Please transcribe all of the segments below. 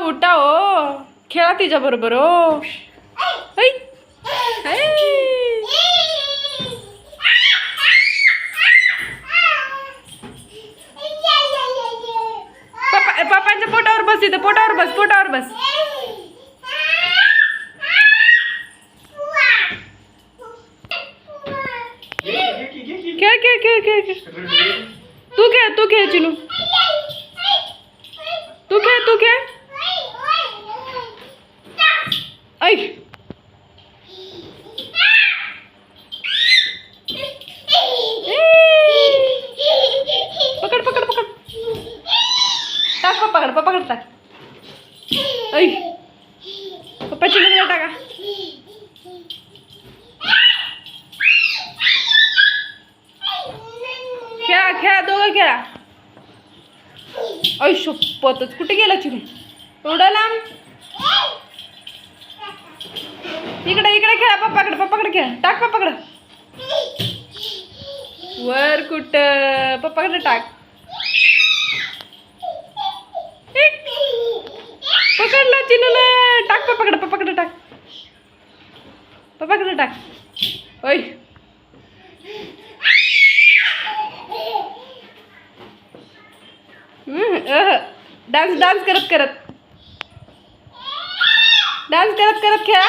उठा हो खेळा तिच्या बरोबर हो पप्पांच्या पोटावर बस इथं पोटावर बस पोटावर बस खेळ खेळ खेळ खेळ खेळ तू खेळ तू खेळ चिनू तू खेळ तू खेळ ऐ पकड पकड पकड टाक पप्पाकडे पप्पाकडे टाक ऐ पप्पा चिनूला टाका खेळा खेळा दोघं खेळा ऐ शपथच कुठे गेला चिनू एवढा लांब इकडे इकडे खेळा पप्पाकडे पप्पाकडे खेळा. टाक पप्पाकडे. वर कुठं? पप्पाकडे टाक. पकडला चिनूला. टाक पप्पाकडे पप्पाकडे टाक. पप्पाकडे टाक. ओय. डान्स डान्स करत करत. डान्स करत करत खेळा.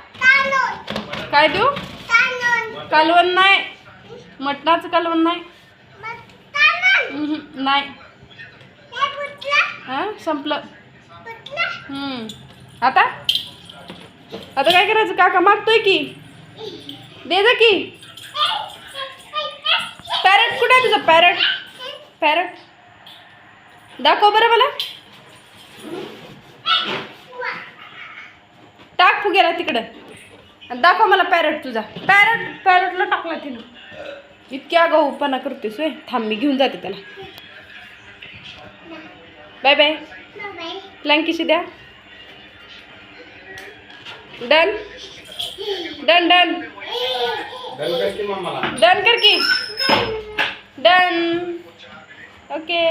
काय देऊ? कालवण. नाही. मटणाचं कालवण नाही. नाही. हा संपलं. हम्म. आता? आता काय करायचं? काका मागतोय की? दे जा की. पॅरट कुठे आहे तुझं पॅरट? पॅरट? दाखव बरं मला. टाक फुग्याला तिकडं. दाखव मला पॅरट तुझा. पॅरट पॅरटला टाकला तिनं. इतक्या गहूपणा करतेस होय. थांब मी घेऊन जाते त्याला. Bye bye. लंकीशी द्या. डन. Done done. डन कर की मग मला डन कर की. डन. ओके.